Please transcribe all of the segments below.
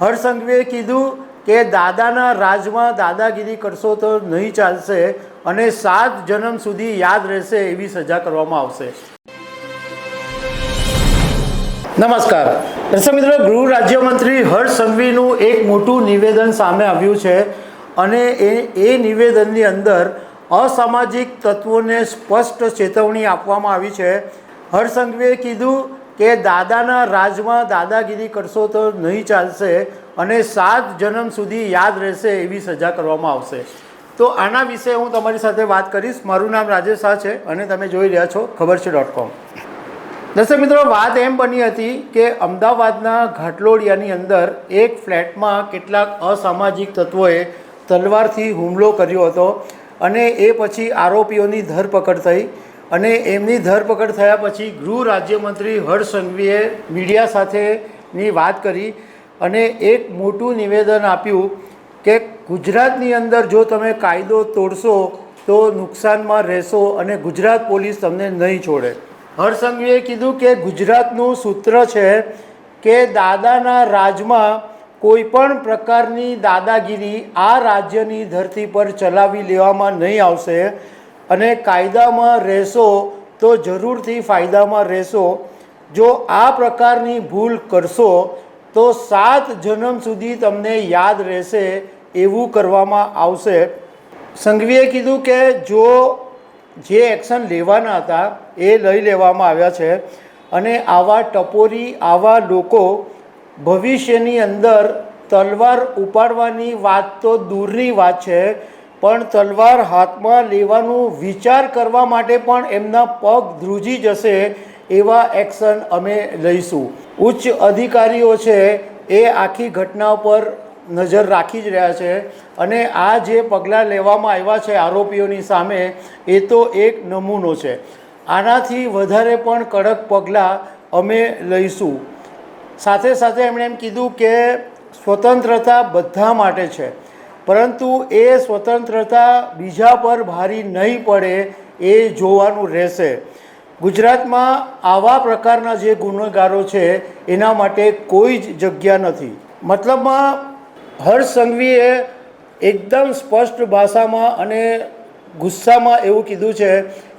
હર્ષસંઘવીએ કીધું કે દાદાના રાજમાં દાદાગીરી કરશો તો નહીં ચાલશે અને સાત જન્મ સુધી યાદ રહેશે એવી સજા કરવામાં આવશે. નમસ્કાર. મિત્રો, ગૃહ રાજ્યમંત્રી હર્ષ સંઘવીનું એક મોટું નિવેદન સામે આવ્યું છે અને એ એ નિવેદનની અંદર અસામાજિક તત્વોને સ્પષ્ટ ચેતવણી આપવામાં આવી છે. હર્ષ કીધું કે દાદાના રાજમાં દાદાગીરી કરશો તો નહીં ચાલશે અને સાત જન્મ સુધી યાદ રહેશે એવી સજા કરવામાં આવશે. તો આના વિશે હું તમારી સાથે વાત કરીશ. મારું નામ રાજેશ શાહ છે અને તમે જોઈ રહ્યા છો ખબર છે ડોટ કોમ. દર્શક મિત્રો, વાત એમ બની હતી કે અમદાવાદના ઘાટલોડિયાની અંદર એક ફ્લેટમાં કેટલાક અસામાજિક તત્વોએ તલવારથી હુમલો કર્યો હતો અને એ પછી આરોપીઓની ધરપકડ થઈ. અને એમની ધરપકડ થયા પછી ગૃહ રાજ્યમંત્રી હર્ષ સંઘવીએ મીડિયા સાથેની વાત કરી અને એક મોટું નિવેદન આપ્યું કે ગુજરાતની અંદર જો તમે કાયદો તોડશો તો નુકસાનમાં રહેશો અને ગુજરાત પોલીસ તમને નહીં છોડે. હર્ષસંઘવીએ કીધું કે ગુજરાતનું સૂત્ર છે કે દાદાના રાજમાં કોઈ પણ પ્રકારની દાદાગીરી આ રાજ્યની ધરતી પર ચલાવી લેવામાં નહીં આવશે. અને કાયદામાં રહેશો તો જરૂરથી ફાયદામાં રહેશો. જો આ પ્રકારની ભૂલ કરશો, તો સાત જન્મ સુધી તમને યાદ રહેશે એવું કરવામાં આવશે. સંઘવીએ કીધું કે જો જે એક્શન લેવાના હતા એ લઈ લેવામાં આવ્યા છે અને આવા ટપોરી, આવા લોકો ભવિષ્યની અંદર તલવાર ઉપાડવાની વાત તો દૂરની વાત છે પણ તલવાર હાથમાં લેવાનું વિચાર કરવા માટે પણ એમના પગ ધ્રુજી જશે એવા એક્શન અમે લઈશું. ઉચ્ચ અધિકારીઓ છે એ આખી ઘટના પર નજર રાખી જ રહ્યા છે અને આ જે પગલાં લેવામાં આવ્યા છે આરોપીઓની સામે, એ તો એક નમૂનો છે. આનાથી વધારે પણ કડક પગલાં અમે લઈશું. સાથે સાથે એમણે એમ કીધું કે સ્વતંત્રતા બધા માટે છે. પરંતુ એ સ્વતંત્રતા બીજા પર ભારી નહીં પડે એ જોવાનું રહેશે. ગુજરાતમાં આવા પ્રકારના જે ગુનેગારો છે, એના માટે કોઈ જ જગ્યા નથી. મતલબમાં હર્ષ સંઘવીએ એકદમ સ્પષ્ટ ભાષામાં અને ગુસ્સામાં એવું કીધું છે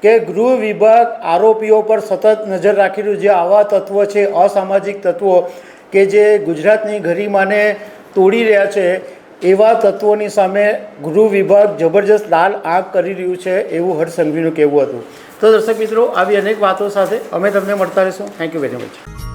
કે ગૃહ વિભાગ આરોપીઓ પર સતત નજર રાખી જે આવા તત્વો છે, અસામાજિક તત્વો કે જે ગુજરાતની ગરિમાને તોડી રહ્યા છે એવા તત્વોની સામે ગૃહ વિભાગ જબરજસ્ત લાલ આંખ કરી રહ્યું છે એવું હર્ષ સંઘવીનું કહેવું હતું. તો દર્શક મિત્રો, આવી અનેક વાતો સાથે અમે તમને મળતા રહીશું. Thank you very much